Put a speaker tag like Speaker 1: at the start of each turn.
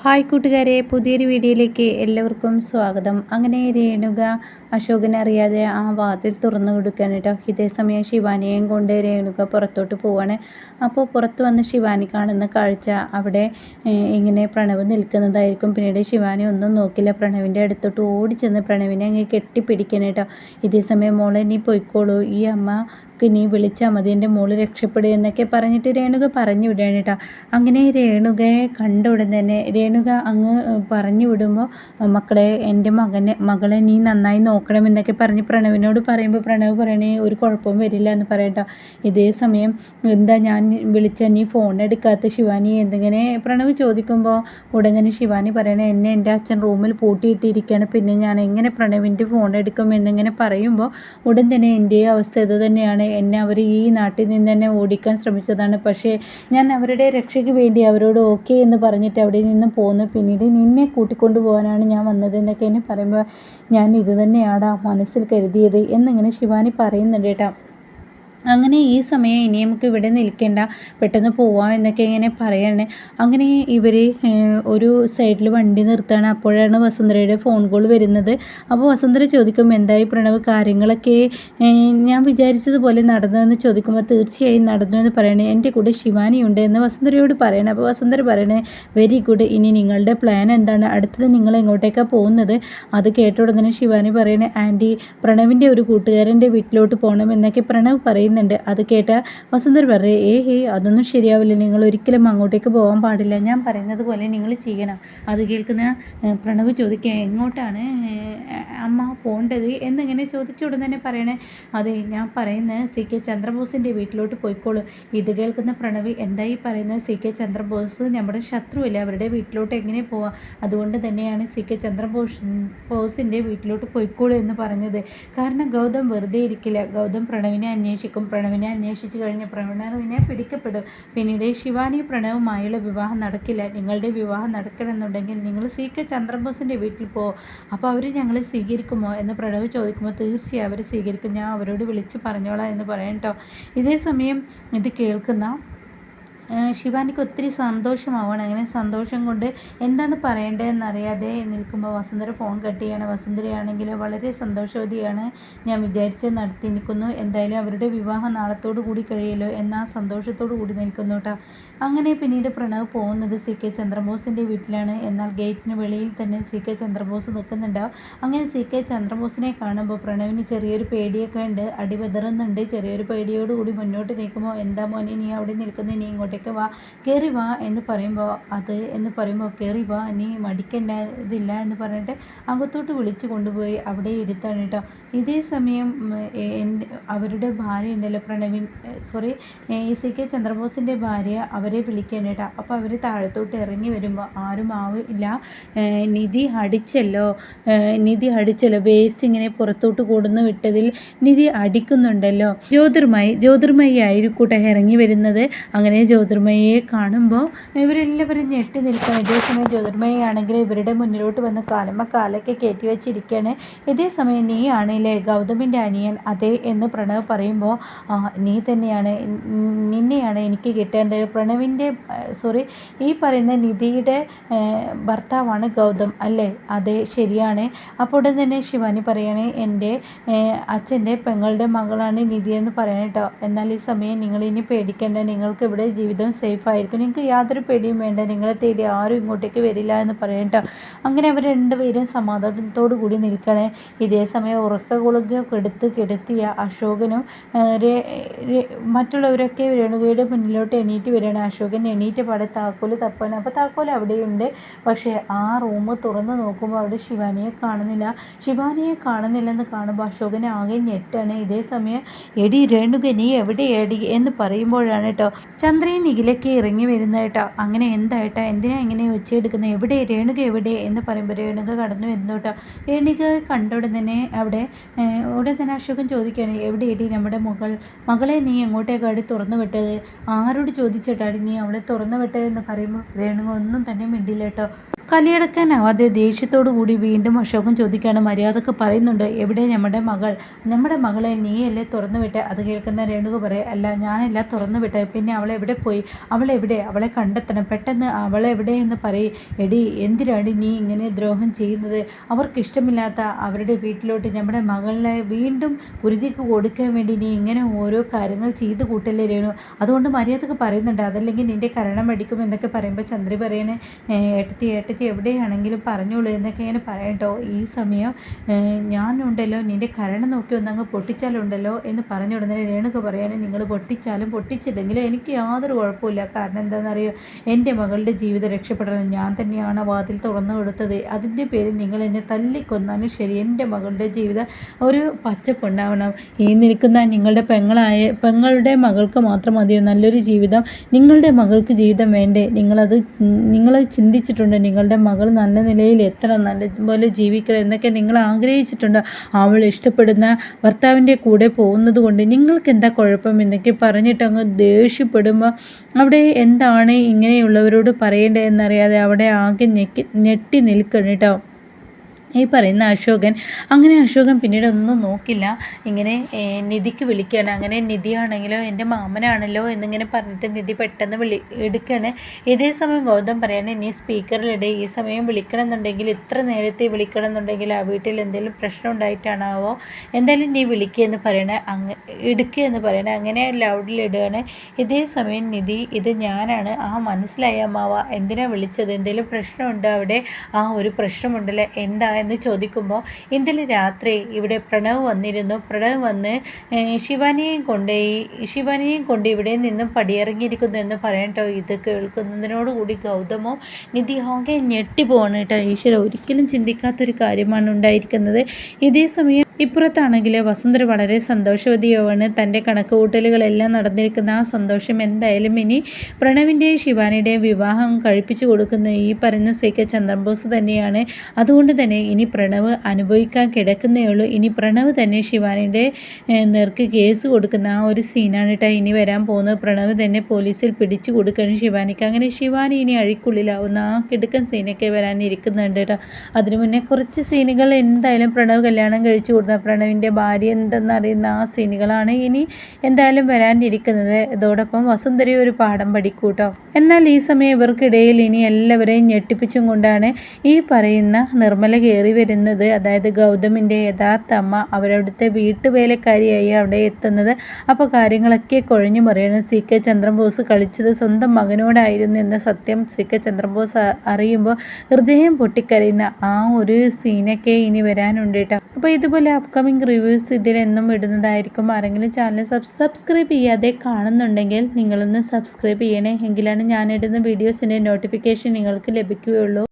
Speaker 1: Hi കൂട്ടുകാരെ പുതിയൊരു വീഡിയോയിലേക്ക് എല്ലാവർക്കും സ്വാഗതം. അങ്ങനെ രേണുക അശോകനെ അറിയാതെ ആ വാതിൽ തുറന്നു കൊടുക്കാൻ കേട്ടോ ഇതേ സമയം ശിവാനിയെയും കൊണ്ട് രേണുക പുറത്തോട്ട് പോവാണ്. അപ്പോൾ പുറത്ത് വന്ന് ശിവാനി കാണുന്ന കാഴ്ച അവിടെ ഇങ്ങനെ പ്രണവ് നിൽക്കുന്നതായിരിക്കും. പിന്നീട് ശിവാനി ഒന്നും നോക്കില്ല. പ്രണവിന്റെ അടുത്തോട്ട് ഓടിച്ചെന്ന് പ്രണവിനെ അങ്ങ് കെട്ടിപ്പിടിക്കാൻ കേട്ടോ ഇതേ സമയം മോളെ നീ പോയിക്കോളൂ. ഈ അമ്മ നീ വിളിച്ചാൽ മതി എന്റെ മോൾ രക്ഷപ്പെടുക എന്നൊക്കെ പറഞ്ഞിട്ട് രേണുക പറഞ്ഞു വിടുകയാണ് കേട്ടോ. അങ്ങനെ രേണുകയെ കണ്ട ഉടൻ തന്നെ രേണുക അങ്ങ് പറഞ്ഞു വിടുമ്പോൾ മക്കളെ എന്റെ മകനെ മകളെ നീ നന്നായി നോക്കണം എന്നൊക്കെ പറഞ്ഞ് പ്രണവിനോട് പറയുമ്പോൾ പ്രണവ് പറയണേ ഒരു കുഴപ്പവും വരില്ല എന്ന് പറയട്ടോ ഇതേ സമയം എന്താ ഞാൻ വിളിച്ച നീ ഫോൺ എടുക്കാത്ത ശിവാനി? എന്തിങ്ങനെ പ്രണവ് ചോദിക്കുമ്പോൾ ഉടൻ തന്നെ ശിവാനി പറയണേ എന്നെ എന്റെ അച്ഛൻ റൂമിൽ പൂട്ടിയിട്ടിരിക്കുകയാണ് പിന്നെ ഞാൻ എങ്ങനെ പ്രണവിന്റെ ഫോൺ എടുക്കും? എന്നിങ്ങനെ പറയുമ്പോൾ ഉടൻ തന്നെ എന്റെ അവസ്ഥ ഇത് തന്നെയാണ്. എന്നെ അവർ ഈ നാട്ടിൽ നിന്ന് തന്നെ ഓടിക്കാൻ ശ്രമിച്ചതാണ്. പക്ഷേ ഞാൻ അവരുടെ രക്ഷയ്ക്ക് വേണ്ടി അവരോട് ഓക്കെ എന്ന് പറഞ്ഞിട്ട് അവിടെ നിന്ന് പോന്നു. പിന്നീട് നിന്നെ കൂട്ടിക്കൊണ്ടു പോകാനാണ് ഞാൻ വന്നത് എന്നൊക്കെ എന്നെ പറയുമ്പോൾ ഞാൻ ഇത് തന്നെയാടാ മനസ്സിൽ കരുതിയത് എന്നിങ്ങനെ ശിവാനി പറയുന്നുണ്ട് കേട്ടോ. അങ്ങനെ ഈ സമയം ഇനി നമുക്ക് ഇവിടെ നിൽക്കേണ്ട പെട്ടെന്ന് പോവാം എന്നൊക്കെ ഇങ്ങനെ പറയാണ്. അങ്ങനെ ഇവർ ഒരു സൈഡിൽ വണ്ടി നിർത്തുകയാണ്. അപ്പോഴാണ് വസുന്ധരയുടെ ഫോൺ കോൾ വരുന്നത്. അപ്പോൾ വസുന്ധര ചോദിക്കും എന്തായി പ്രണവ്? കാര്യങ്ങളൊക്കെ ഞാൻ വിചാരിച്ചതുപോലെ നടന്നു എന്ന് ചോദിക്കുമ്പോൾ തീർച്ചയായും നടന്നു എന്ന് പറയണേ. എന്റെ കൂടെ ശിവാനിയുണ്ട് എന്ന് വസുന്ധരയോട് പറയണേ. അപ്പോൾ വസുന്ധര പറയണേ വെരി ഗുഡ്. ഇനി നിങ്ങളുടെ പ്ലാൻ എന്താണ്? അടുത്തത് നിങ്ങൾ എങ്ങോട്ടേക്കാണ് പോകുന്നത്? അത് കേട്ട ഉടനെ ശിവാനി പറയണേ ആന്റി പ്രണവിന്റെ ഒരു കൂട്ടുകാരന്റെ വീട്ടിലോട്ട് പോകണം എന്നൊക്കെ പ്രണവ് പറയുന്നു പറയുന്നുണ്ട്. അത് കേട്ട വസുന്ധര പറയേ ഏ ഹേ അതൊന്നും ശരിയാവില്ല. നിങ്ങൾ ഒരിക്കലും അങ്ങോട്ടേക്ക് പോകാൻ പാടില്ല. ഞാൻ പറയുന്നത് പോലെ നിങ്ങൾ ചെയ്യണം. അത് കേൾക്കുന്ന പ്രണവ് ചോദിക്കുക എങ്ങോട്ടാണ് അമ്മ പോകേണ്ടത് എന്നിങ്ങനെ ചോദിച്ച തന്നെ പറയണേ അതെ ഞാൻ പറയുന്നത് സി. കെ. ചന്ദ്രബോസിന്റെ വീട്ടിലോട്ട് പോയിക്കോളൂ. ഇത് കേൾക്കുന്ന പ്രണവി എന്തായി പറയുന്നത് സി. കെ. ചന്ദ്രബോസ്? നമ്മുടെ ശത്രുവല്ലേ അവരുടെ വീട്ടിലോട്ട് എങ്ങനെ പോവാം? അതുകൊണ്ട് തന്നെയാണ് സി. കെ. ചന്ദ്രബോസ് ബോസിന്റെ വീട്ടിലോട്ട് പോയിക്കോളൂ എന്ന് പറഞ്ഞത്. കാരണം ഗൗതം വെറുതെ ഇരിക്കില്ല. ഗൗതം പ്രണവിനെ അന്വേഷിക്കും. പ്രണവിനെ അന്വേഷിച്ചു കഴിഞ്ഞ് പ്രണവിനെ പിടിക്കപ്പെടും. പിന്നീട് ശിവാനി പ്രണവുമായുള്ള വിവാഹം നടക്കില്ല. നിങ്ങളുടെ വിവാഹം നടക്കണമെന്നുണ്ടെങ്കിൽ നിങ്ങൾ സി കെ ചന്ദ്രബോസിന്റെ വീട്ടിൽ പോ. അപ്പോൾ അവർ ഞങ്ങളെ സ്വീകരിക്കുമോ എന്ന് പ്രണവ് ചോദിക്കുമ്പോൾ തീർച്ചയായും അവർ സ്വീകരിക്കും. ഞാൻ അവരോട് വിളിച്ച് പറഞ്ഞോളാം എന്ന് പറയണം കേട്ടോ ഇതേ സമയം ഇത് കേൾക്കുന്ന ശിവാനിക്ക് ഒത്തിരി സന്തോഷമാവുകയാണ് അങ്ങനെ സന്തോഷം കൊണ്ട് എന്താണ് അറിയാതെ നിൽക്കുമ്പോൾ വസുന്ധര ഫോൺ കട്ട് ചെയ്യാണ്. വസുന്ധരയാണെങ്കിൽ വളരെ സന്തോഷവതിയാണ്. ഞാൻ വിചാരിച്ച് നടത്തി നിൽക്കുന്നു എന്തായാലും അവരുടെ വിവാഹം നാളത്തോടു കൂടി കഴിയല്ലോ എന്ന സന്തോഷത്തോടു കൂടി നിൽക്കുന്നു കേട്ടോ അങ്ങനെ പിന്നീട് പ്രണവ് പോകുന്നത് സി കെ ചന്ദ്രബോസിന്റെ വീട്ടിലാണ്. എന്നാൽ ഗേറ്റിന് വെളിയിൽ തന്നെ സി കെ ചന്ദ്രബോസ് നിൽക്കുന്നുണ്ടാവും അങ്ങനെ സി കെ ചന്ദ്രബോസിനെ കാണുമ്പോൾ പ്രണവിന് ചെറിയൊരു പേടിയൊക്കെ ഉണ്ട്. അടിപതറുന്നുണ്ട് ചെറിയൊരു പേടിയോടുകൂടി മുന്നോട്ട് നിൽക്കുമ്പോൾ എന്താ മോനെ നീ അവിടെ നിൽക്കുന്ന? നീ ഇങ്ങോട്ടേക്ക് വാ. കയറി വാ എന്ന് പറയുമ്പോൾ അത് എന്ന് പറയുമ്പോൾ കയറി വാ. നീ മടിക്കേണ്ടതില്ല എന്ന് പറഞ്ഞിട്ട് അകത്തോട്ട് വിളിച്ചു കൊണ്ടുപോയി അവിടെ ഇരുത്താണ് കേട്ടോ. ഇതേ സമയം അവരുടെ ഭാര്യ ഉണ്ടല്ലോ പ്രണവിൻ സോറി സി കെ ചന്ദ്രബോസിന്റെ ഭാര്യ അവരെ വിളിക്കാൻ കേട്ടോ. അപ്പോൾ അവർ താഴത്തോട്ട് ഇറങ്ങി വരുമ്പോൾ ആരും ആവില്ല നിധി അടിച്ചല്ലോ. നിധി അടിച്ചല്ലോ. വേസ് ഇങ്ങനെ പുറത്തോട്ട് കൂടുന്നു വിട്ടതിൽ നിധി അടിക്കുന്നുണ്ടല്ലോ. ജ്യോതിർമയി ജ്യോതിർമയി ആയിരിക്കൂട്ടെ ഇറങ്ങി വരുന്നത്. അങ്ങനെ ജ്യോതി ജ്യോതിർമയെ കാണുമ്പോൾ ഇവരെല്ലാവരും ഞെട്ടി നിൽക്കണം ഇതേസമയം ജ്യോതിർമയാണെങ്കിൽ ഇവരുടെ മുന്നിലോട്ട് വന്ന് കാലമ്മ കാലൊക്കെ കയറ്റി വെച്ചിരിക്കുകയാണ്. ഇതേ സമയം നീ ആണല്ലേ ഗൗതമിന്റെ അനിയൻ അതെ എന്ന് പ്രണവ് പറയുമ്പോൾ നീ തന്നെയാണ്. നിന്നെയാണ് എനിക്ക് കിട്ടേണ്ടത്. പ്രണവിന്റെ സോറി ഈ പറയുന്ന നിധിയുടെ ഭർത്താവാണ് ഗൗതം അല്ലേ? അതെ ശരിയാണ്. അപ്പോൾ ഉടൻ തന്നെ ശിവാനി പറയാണ് എന്റെ അച്ഛന്റെ പെങ്ങളുടെ മകളാണ് നിധി എന്ന് പറയണം കേട്ടോ എന്നാൽ ഈ സമയം ഇനി പേടിക്കേണ്ട. നിങ്ങൾക്ക് ഇവിടെ ജീവിതം സേഫ് ആയിരിക്കും. നിങ്ങൾക്ക് യാതൊരു പേടിയും വേണ്ട. നിങ്ങളെ തേടി ആരും ഇങ്ങോട്ടേക്ക് വരില്ല എന്ന് പറയണം കേട്ടോ അങ്ങനെ അവർ രണ്ടുപേരും സമാധാനത്തോടു കൂടി നിൽക്കണേ. ഇതേ സമയം ഉറക്ക കുളുക കെടുത്ത് കിടത്തിയ അശോകനും മറ്റുള്ളവരൊക്കെ രേണുകയുടെ മുന്നിലോട്ട് എണീറ്റ് വരികയാണ്. അശോകൻ എണീറ്റ പാടെ താക്കോൽ തപ്പാണ്. അപ്പോൾ താക്കോൽ അവിടെയുണ്ട്. പക്ഷേ ആ റൂം തുറന്ന് നോക്കുമ്പോൾ അവിടെ ശിവാനിയെ കാണുന്നില്ല. ശിവാനിയെ കാണുന്നില്ലെന്ന് കാണുമ്പോൾ അശോകനെ ആകെ ഞെട്ടാണ്. ഇതേ സമയം എടി രേണുക നീ എവിടെ എടി എന്ന് പറയുമ്പോഴാണ് കേട്ടോ ചന്ദ്രയും നിഖിലൊക്കെ ഇറങ്ങി വരുന്നതായിട്ടോ അങ്ങനെ എന്തായിട്ടാ? എന്തിനാ ഇങ്ങനെ വെച്ചെടുക്കുന്നത് എവിടെ? രേണുക എവിടെ? എന്ന് പറയുമ്പോൾ രേണുക കടന്നു വരുന്നു കേട്ടോ രേണുക കണ്ട ഉടൻ തന്നെ അവിടെ ഉടൻ തന്നെ അശോകൻ ചോദിക്കുകയാണ് എവിടെ എടി നമ്മുടെ മകൾ? മകളെ നീ എങ്ങോട്ടേക്കാടി തുറന്നു വിട്ടത്? ആരോട് ചോദിച്ചിട്ടാടി നീ അവളെ തുറന്നു വിട്ടതെന്ന് പറയുമ്പോൾ രേണുക ഒന്നും തന്നെ മിണ്ടില്ല കേട്ടോ. കലിയടക്കാനാവാതെ ദേഷ്യത്തോടു കൂടി വീണ്ടും അശോകൻ ചോദിക്കുകയാണ് മര്യാദയ്ക്ക് പറയുന്നുണ്ട്. എവിടെ നമ്മുടെ മകൾ? നമ്മുടെ മകളെ നീയല്ലേ തുറന്നു വിട്ട്? അത് കേൾക്കുന്ന രേണുക പറയാം. അല്ല ഞാനല്ല തുറന്നു വിട്ട്. പിന്നെ അവൾ എവിടെ പോയി? അവൾ എവിടെ? അവളെ കണ്ടെത്തണം. പെട്ടെന്ന് അവൾ എവിടെ എന്ന് പറയും. എടി എന്തിനാണ് നീ ഇങ്ങനെ ദ്രോഹം ചെയ്യുന്നത്? അവർക്കിഷ്ടമില്ലാത്ത അവരുടെ വീട്ടിലോട്ട് നമ്മുടെ മകളെ വീണ്ടും കുരുതിക്ക് കൊടുക്കാൻ വേണ്ടി നീ ഇങ്ങനെ ഓരോ കാര്യങ്ങൾ ചെയ്ത് കൂട്ടല്ലേ രേണു? അതുകൊണ്ട് മര്യാദയ്ക്ക് പറയുന്നുണ്ട്. അതല്ലെങ്കിൽ നിന്റെ കരണം അടിക്കും എന്നൊക്കെ പറയുമ്പോൾ ചന്ദ്രി പറയണേ ഏട്ടത്തി ഏട്ടത്തി ചേച്ചി എവിടെയാണെങ്കിലും പറഞ്ഞോളൂ എന്നൊക്കെ ഇങ്ങനെ പറയട്ടോ ഈ സമയം ഞാനുണ്ടല്ലോ നിന്റെ കരണം നോക്കി ഒന്നങ്ങ് പൊട്ടിച്ചാലുണ്ടല്ലോ എന്ന് പറഞ്ഞു ഉടനെ രേണുക പറയുകയാണെങ്കിൽ നിങ്ങൾ പൊട്ടിച്ചാലും പൊട്ടിച്ചില്ലെങ്കിലും എനിക്ക് യാതൊരു കുഴപ്പമില്ല കാരണം എന്താണെന്നറിയോ? എന്റെ മകളുടെ ജീവിതം രക്ഷപ്പെടണം. ഞാൻ തന്നെയാണ് വാതിൽ തുറന്നു കൊടുത്തത്. അതിന്റെ പേരിൽ നിങ്ങൾ എന്നെ തല്ലിക്കൊന്നാലും ശരി എന്റെ മകളുടെ ജീവിതം ഒരു പച്ചപ്പുണ്ടാവണം. ഈ നിൽക്കുന്ന നിങ്ങളുടെ പെങ്ങളായ പെങ്ങളുടെ മകൾക്ക് മാത്രം മതിയോ? നല്ലൊരു ജീവിതം നിങ്ങളുടെ മകൾക്ക് ജീവിതം വേണ്ടേ? നിങ്ങളത് നിങ്ങളത് ചിന്തിച്ചിട്ടുണ്ട്. നിങ്ങൾ നിങ്ങളുടെ മകൾ നല്ല നിലയിൽ എത്തണം നല്ലപോലെ ജീവിക്കണം എന്നൊക്കെ നിങ്ങൾ ആഗ്രഹിച്ചിട്ടുണ്ട്. അവൾ ഇഷ്ടപ്പെടുന്ന ഭർത്താവിന്റെ കൂടെ പോകുന്നത് കൊണ്ട് നിങ്ങൾക്ക് എന്താ കുഴപ്പം എന്നൊക്കെ പറഞ്ഞിട്ട് അങ്ങ് ദേഷ്യപ്പെടുമ്പോൾ അവിടെ എന്താണ് ഇങ്ങനെയുള്ളവരോട് പറയേണ്ടതെന്നറിയാതെ അവിടെ ആകെ ഞെക്കി ഞെട്ടി നിൽക്കണം കേട്ടോ. ഈ പറയുന്ന അശോകൻ. അങ്ങനെ അശോകൻ പിന്നീട് ഒന്നും നോക്കില്ല. ഇങ്ങനെ നിധിക്ക് വിളിക്കുകയാണ് അങ്ങനെ നിധിയാണെങ്കിലോ എന്റെ മാമനാണല്ലോ എന്നിങ്ങനെ പറഞ്ഞിട്ട് നിധി പെട്ടെന്ന് വിളി എടുക്കുകയാണ് ഇതേ സമയം ഗൗതം പറയാണ് നീ സ്പീക്കറിലിടെ. ഈ സമയം വിളിക്കണമെന്നുണ്ടെങ്കിൽ ഇത്ര നേരത്തെ വിളിക്കണമെന്നുണ്ടെങ്കിൽ ആ വീട്ടിൽ എന്തെങ്കിലും പ്രശ്നം ഉണ്ടായിട്ടാണാവോ? എന്തായാലും നീ വിളിക്കുക എന്ന് പറയണേ അങ്ങ് എടുക്കുക എന്ന് പറയണേ അങ്ങനെ ലൗഡിൽ ഇടുകയാണ്. ഇതേ സമയം നിധി ഇത് ഞാനാണ്. ആ മനസ്സിലായ അമ്മാവ. എന്തിനാണ് വിളിച്ചത്? എന്തെങ്കിലും പ്രശ്നമുണ്ടോ അവിടെ? ആ ഒരു പ്രശ്നമുണ്ടല്ലോ. എന്താ എന്ന് ചോദിക്കുമ്പോൾ ഇന്നലെ രാത്രി ഇവിടെ പ്രണവ് വന്നിരുന്നു. പ്രണവ് വന്ന് ശിവാനിയെയും കൊണ്ട് ശിവാനിയെയും കൊണ്ട് ഇവിടെ നിന്നും പടിയിറങ്ങിയിരിക്കുന്നു എന്ന് പറയട്ടോ ഇത് കേൾക്കുന്നതിനോടുകൂടി ഗൗതമോ നിധി ഹോങ്കെ ഞെട്ടി പോകണം കേട്ടോ ഈശ്വര ഒരിക്കലും ചിന്തിക്കാത്തൊരു കാര്യമാണ് ഉണ്ടായിരിക്കുന്നത്. ഇതേ സമയം ഇപ്പുറത്താണെങ്കിൽ വസുന്ധര വളരെ സന്തോഷവതിയാണ് തന്റെ കണക്കുകൂട്ടലുകളെല്ലാം നടന്നിരിക്കുന്ന ആ സന്തോഷം എന്തായാലും ഇനി പ്രണവിന്റെയും ശിവാനിയുടെയും വിവാഹം കഴിപ്പിച്ചു കൊടുക്കുന്ന ഈ പറയുന്ന സി കെ ചന്ദ്രബോസ് തന്നെയാണ്. അതുകൊണ്ട് തന്നെ ഇനി പ്രണവ് അനുഭവിക്കാൻ കിടക്കുന്നേ ഉള്ളൂ ഇനി പ്രണവ് തന്നെ ശിവാനിയുടെ നേർക്ക് കേസ് കൊടുക്കുന്ന ആ ഒരു സീനാണ് കേട്ടോ ഇനി വരാൻ പോകുന്നത്. പ്രണവ് തന്നെ പോലീസിൽ പിടിച്ചു കൊടുക്കണം ശിവാനിക്ക്. അങ്ങനെ ശിവാനി ഇനി അഴിക്കുള്ളിലാവുന്ന ആ കിടക്കൻ സീനൊക്കെ വരാനിരിക്കുന്നുണ്ട് കേട്ടോ. അതിനു മുന്നേ കുറച്ച് സീനുകൾ എന്തായാലും പ്രണവ് കല്യാണം കഴിച്ചു കൊടുത്ത പ്രണവിന്റെ ഭാര്യ എന്തെന്നറിയുന്ന ആ സീനുകളാണ് ഇനി എന്തായാലും വരാനിരിക്കുന്നത്. ഇതോടൊപ്പം വസുന്ധര ഒരു പാഠം പഠിക്കൂട്ടോ. എന്നാൽ ഈ സമയം ഇവർക്കിടയിൽ ഇനി എല്ലാവരെയും ഞെട്ടിപ്പിച്ചും കൊണ്ടാണ് ഈ പറയുന്ന നിർമ്മല കയറി വരുന്നത്. അതായത് ഗൗതമിന്റെ യഥാർത്ഥ അമ്മ അവരവിടുത്തെ വീട്ടുവേലക്കാരിയായി അവിടെ എത്തുന്നത്. അപ്പോൾ കാര്യങ്ങളൊക്കെ കുഴഞ്ഞു മറിയണം. സി കെ ചന്ദ്രബോസ് കളിച്ചത് സ്വന്തം മകനോടായിരുന്നു എന്ന സത്യം സി കെ ചന്ദ്രബോസ് അറിയുമ്പോൾ ഹൃദയം പൊട്ടിക്കരയുന്ന ആ ഒരു സീനൊക്കെ ഇനി വരാനുണ്ട് കേട്ടോ. അപ്പോൾ ഇതുപോലെ അപ്കമിങ് റിവ്യൂസ് ഇതിലെന്നും ഇടുന്നതായിരിക്കും. ആരെങ്കിലും ചാനൽ സബ്സ്ക്രൈബ് ചെയ്യാതെ കാണുന്നുണ്ടെങ്കിൽ നിങ്ങളൊന്ന് സബ്സ്ക്രൈബ് ചെയ്യണേ. എങ്കിലാണ് ഞാനിടുന്ന വീഡിയോസിന്റെ നോട്ടിഫിക്കേഷൻ നിങ്ങൾക്ക് ലഭിക്കുകയുള്ളൂ.